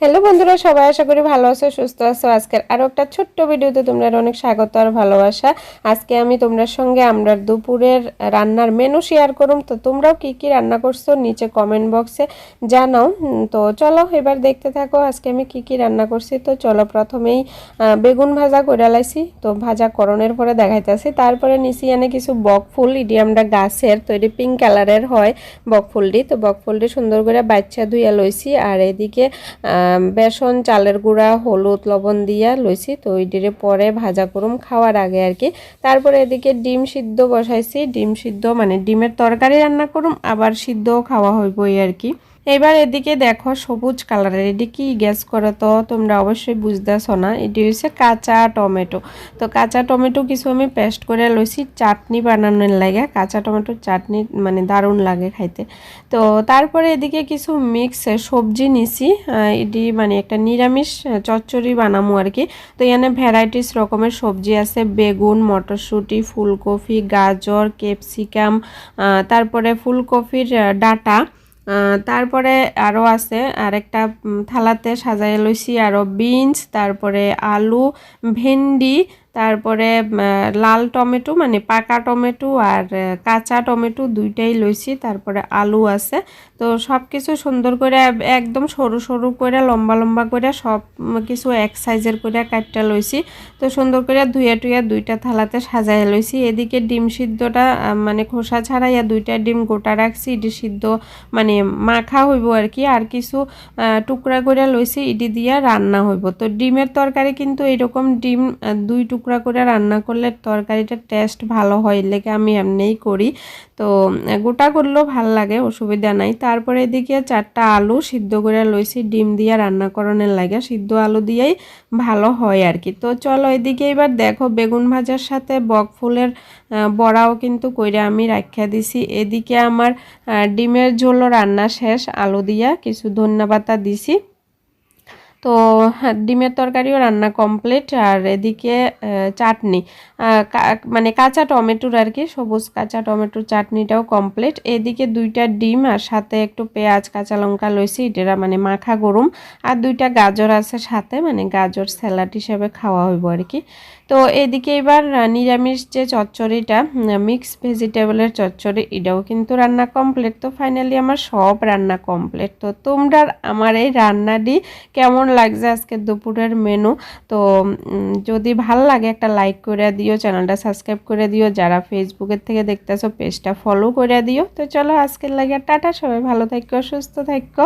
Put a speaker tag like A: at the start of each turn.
A: Hello বন্ধুরা, সবাই আশা করি ভালো আছো, সুস্থ আছো। আজকের আরও একটা ছোট্ট ভিডিওতে তোমরা অনেক স্বাগত আর ভালোবাসা। আজকে আমি তোমরা সঙ্গে আমরা দুপুরের রান্নার মেনু শেয়ার করুম। তো তোমরাও কি কি রান্না করছ নিচে কমেন্ট বক্সে জানাও। তো চলো এবার দেখতে থাকো আজকে আমি কি কি রান্না করছি। তো চলো প্রথমেই বেগুন ভাজা করে লাইছি। তো ভাজা করণের পরে দেখাইতেছি। তারপরে নিচি এনে কিছু বক ফুল। ইডি আমরা গাছের তো এটি পিঙ্ক কালারের হয় বক ফুলটি। তো বক ফুলটি সুন্দর করে বাচ্চা ধুইয়া লইছি। আর এদিকে বেসন, চালের গুঁড়া, হলুদ, লবণ দিয়া লইছি। তো ওইটিরে পরে ভাজা করুম খাওয়ার আগে আর কি। তারপরে এদিকে ডিম সিদ্ধ বসাইছি। ডিম সিদ্ধ মানে ডিমের তরকারি রান্না করুম, আবার সিদ্ধও খাওয়া হইবই আর কি। এবার এদিকে দেখো সবুজ কালারের, এটি কি গ্যাস করে তো? তোমরা অবশ্যই বুঝতেছ না। এটি হচ্ছে কাঁচা টমেটো। তো কাঁচা টমেটো কিছু আমি পেস্ট করে লইছি, চাটনি বানানোর লাগে। কাঁচা টমেটোর চাটনি মানে দারুণ লাগে খাইতে। তো তারপরে এদিকে কিছু মিক্স সবজি নিছি। এটি মানে একটা নিরামিষ চচ্চড়ি বানামো আর কি। তো এখানে ভ্যারাইটিস রকমের সবজি আছে। বেগুন, মটরশুঁটি, ফুলকপি, গাজর ক্যাপসিকাম তারপরে ফুলকপির ডাঁটা। তারপরে আরও আছে আরেকটা থালাতে সাজাই লইছি আরও বিনস তারপরে আলু ভেন্ডি তারপরে লাল টমেটো মানে পাকা টমেটো আর কাঁচা টমেটো দুইটাই লইছি। তারপরে আলু আছে। তো সব কিছু সুন্দর করে, একদম সরু সরু করে, লম্বা লম্বা করে সব কিছু এক সাইজের করে কাটটা লইছি। তো সুন্দর করে ধুয়ে টুয়ে দুইটা থালাতে সাজাই লইছি। এদিকে ডিম সিদ্ধটা মানে খোসা ছাড়াইয়া দুইটা ডিম গোটা রাখছি। ইডি সিদ্ধ মানে মাখা হইব আর কি। আর কিছু টুকরা করে লইছি। ইডি দিয়া রান্না হইব। তো ডিমের তরকারি কিন্তু এরকম ডিম দুই টুকরা করে রান্না করলে তরকারিটার টেস্ট ভালো হয় লেগে আমি এমনিই করি। তো, গোটা করলেও ভালো লাগে, অসুবিধা নাই। তারপরে এদিকে চারটা আলু সিদ্ধ করে লইছি, ডিম দিয়ে রান্না করানোর লাগে। সিদ্ধ আলু দিয়েই ভালো হয় আর কি তো চলো এদিকে এবার দেখো, বেগুন ভাজার সাথে বক ফুলের বড়াও কিন্তু কইরা আমি রাখিয়া দিছি। এদিকে আমার ডিমের ঝোলও রান্না শেষ, আলু দিয়া কিছু ধন্যবাতা দিছি। তো হ্যাঁ, ডিমের তরকারিও রান্না কমপ্লিট আর এদিকে চাটনি। মানে কাঁচা টমেটোর আর কি সবুজ কাঁচা টমেটোর চাটনিটাও কমপ্লিট এদিকে দুইটা ডিম আর সাথে একটু পেঁয়াজ কাঁচা লঙ্কা লইছি এটা মানে মাখা গরম। আর দুইটা গাজর আছে সাথে মানে গাজর স্যালাড হিসেবে খাওয়া হইব আর কি। তো এদিকে এবার নিরামিষ যে চচ্চড়িটা মিক্স ভেজিটেবলের চচ্চড়ি এটাও কিন্তু রান্না কমপ্লিট তো ফাইনালি আমার সব রান্না কমপ্লিট তো তোমরা আমার এই রান্নাটি কেমন লাগছে আজকে দুপুরের মেনু তো যদি ভালো লাগে একটা লাইক করে দিও চ্যানেলটা সাবস্ক্রাইব করে দিও। যারা ফেসবুকের থেকে দেখতেছো পেজটা ফলো করে দিও। তো চলো, আজকের লাগে, টাটা সবাই। ভালো থাকো, সুস্থ থাকো।